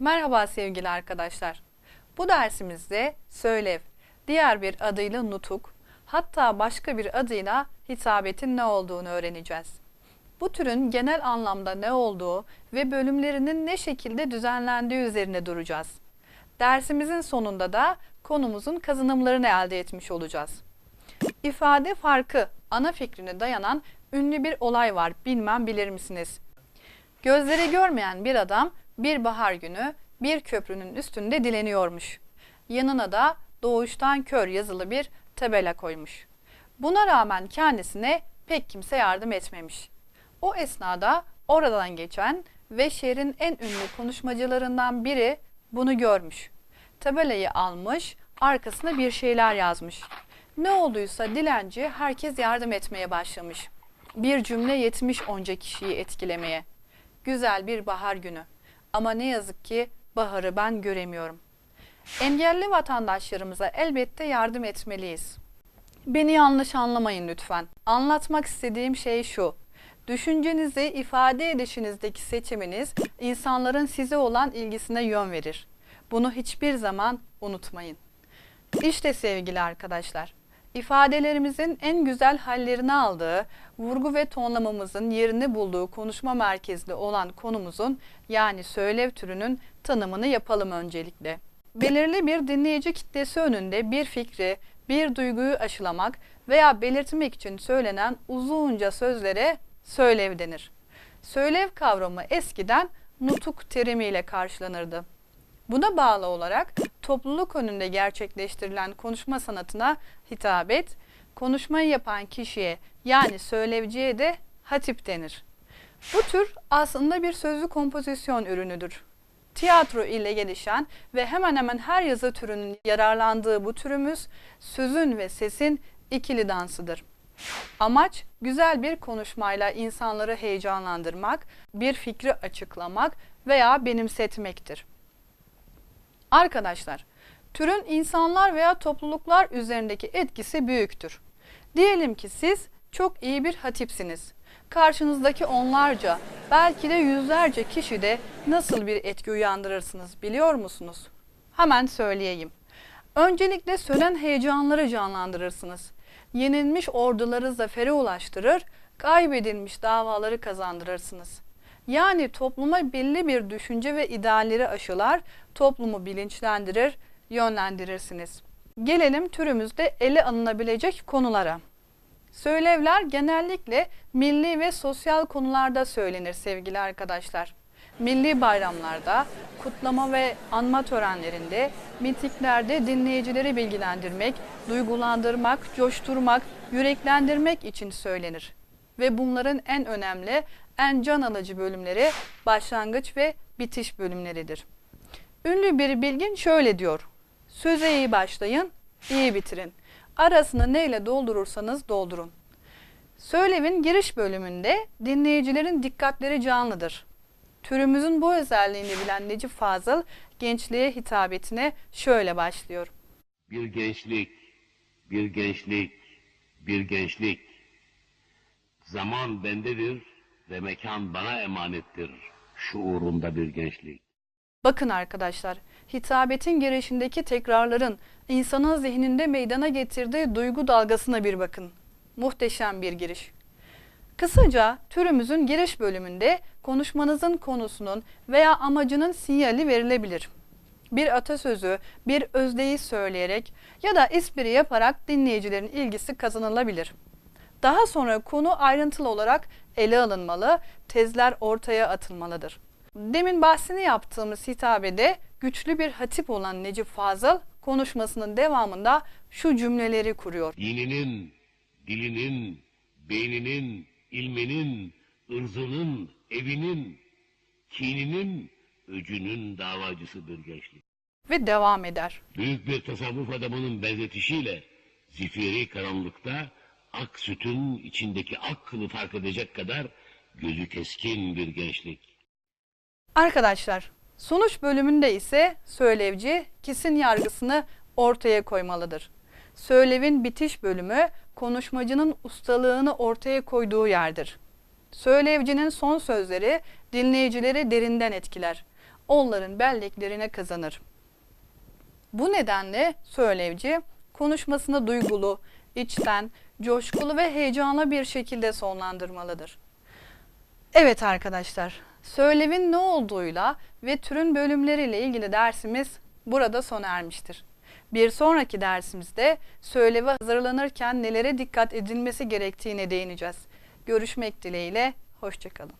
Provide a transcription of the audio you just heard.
Merhaba sevgili arkadaşlar. Bu dersimizde söylev, diğer bir adıyla nutuk, hatta başka bir adıyla hitabetin ne olduğunu öğreneceğiz. Bu türün genel anlamda ne olduğu ve bölümlerinin ne şekilde düzenlendiği üzerine duracağız. Dersimizin sonunda da konumuzun kazanımlarını elde etmiş olacağız. İfade farkı ana fikrine dayanan ünlü bir olay var. Bilmem bilir misiniz? Gözleri görmeyen bir adam bir bahar günü bir köprünün üstünde dileniyormuş. Yanına da doğuştan kör yazılı bir tabela koymuş. Buna rağmen kendisine pek kimse yardım etmemiş. O esnada oradan geçen ve şehrin en ünlü konuşmacılarından biri bunu görmüş. Tabelayı almış, arkasına bir şeyler yazmış. Ne olduysa dilenci herkes yardım etmeye başlamış. Bir cümle yetmiş onca kişiyi etkilemeye. Güzel bir bahar günü. Ama ne yazık ki baharı ben göremiyorum. Engelli vatandaşlarımıza elbette yardım etmeliyiz. Beni yanlış anlamayın lütfen. Anlatmak istediğim şey şu. Düşüncenizi ifade edişinizdeki seçiminiz insanların size olan ilgisine yön verir. Bunu hiçbir zaman unutmayın. İşte sevgili arkadaşlar, ifadelerimizin en güzel hallerini aldığı, vurgu ve tonlamamızın yerini bulduğu konuşma merkezli olan konumuzun yani söylev türünün tanımını yapalım öncelikle. Belirli bir dinleyici kitlesi önünde bir fikri, bir duyguyu aşılamak veya belirtmek için söylenen uzunca sözlere söylev denir. Söylev kavramı eskiden nutuk terimiyle karşılanırdı. Buna bağlı olarak topluluk önünde gerçekleştirilen konuşma sanatına hitabet, konuşmayı yapan kişiye yani söylevciye de hatip denir. Bu tür aslında bir sözlü kompozisyon ürünüdür. Tiyatro ile gelişen ve hemen hemen her yazı türünün yararlandığı bu türümüz sözün ve sesin ikili dansıdır. Amaç güzel bir konuşmayla insanları heyecanlandırmak, bir fikri açıklamak veya benimsetmektir. Arkadaşlar, türün insanlar veya topluluklar üzerindeki etkisi büyüktür. Diyelim ki siz çok iyi bir hatipsiniz. Karşınızdaki onlarca, belki de yüzlerce kişide nasıl bir etki uyandırırsınız biliyor musunuz? Hemen söyleyeyim. Öncelikle sönen heyecanları canlandırırsınız. Yenilmiş orduları zafere ulaştırır, kaybedilmiş davaları kazandırırsınız. Yani topluma belli bir düşünce ve idealleri aşılar, toplumu bilinçlendirir, yönlendirirsiniz. Gelelim türümüzde ele alınabilecek konulara. Söylevler genellikle milli ve sosyal konularda söylenir sevgili arkadaşlar. Milli bayramlarda, kutlama ve anma törenlerinde, mitiklerde dinleyicileri bilgilendirmek, duygulandırmak, coşturmak, yüreklendirmek için söylenir. Ve bunların en önemli, en can alıcı bölümleri başlangıç ve bitiş bölümleridir. Ünlü bir bilgin şöyle diyor. Söze iyi başlayın, iyi bitirin. Arasını neyle doldurursanız doldurun. Söylevin giriş bölümünde dinleyicilerin dikkatleri canlıdır. Türümüzün bu özelliğini bilen Necip Fazıl gençliğe hitabetine şöyle başlıyor. Bir gençlik, bir gençlik, bir gençlik. Zaman bendedir ve mekan bana emanettir. Şuurunda bir gençlik. Bakın arkadaşlar, hitabetin girişindeki tekrarların insanın zihninde meydana getirdiği duygu dalgasına bir bakın. Muhteşem bir giriş. Kısaca türümüzün giriş bölümünde konuşmanızın konusunun veya amacının sinyali verilebilir. Bir atasözü, bir özdeyi söyleyerek ya da espri yaparak dinleyicilerin ilgisi kazanılabilir. Daha sonra konu ayrıntılı olarak ele alınmalı, tezler ortaya atılmalıdır. Demin bahsini yaptığımız hitabede güçlü bir hatip olan Necip Fazıl konuşmasının devamında şu cümleleri kuruyor. Dininin, dilinin, beyninin, ilminin, ırzının, evinin, kininin, öcünün davacısı bir gençlik. ve devam eder. Büyük bir tasavvuf adamının benzetişiyle zifiri karanlıkta ak sütün içindeki ak kılı fark edecek kadar gözü keskin bir gençlik. Arkadaşlar, sonuç bölümünde ise söylevci kesin yargısını ortaya koymalıdır. Söylevin bitiş bölümü konuşmacının ustalığını ortaya koyduğu yerdir. Söylevcinin son sözleri dinleyicileri derinden etkiler. onların belleklerine kazanır. Bu nedenle söylevci konuşmasını duygulu, içten, coşkulu ve heyecanlı bir şekilde sonlandırmalıdır. Evet arkadaşlar, söylevin ne olduğuyla ve türün bölümleriyle ilgili dersimiz burada sona ermiştir. Bir sonraki dersimizde söyleve hazırlanırken nelere dikkat edilmesi gerektiğine değineceğiz. Görüşmek dileğiyle, hoşçakalın.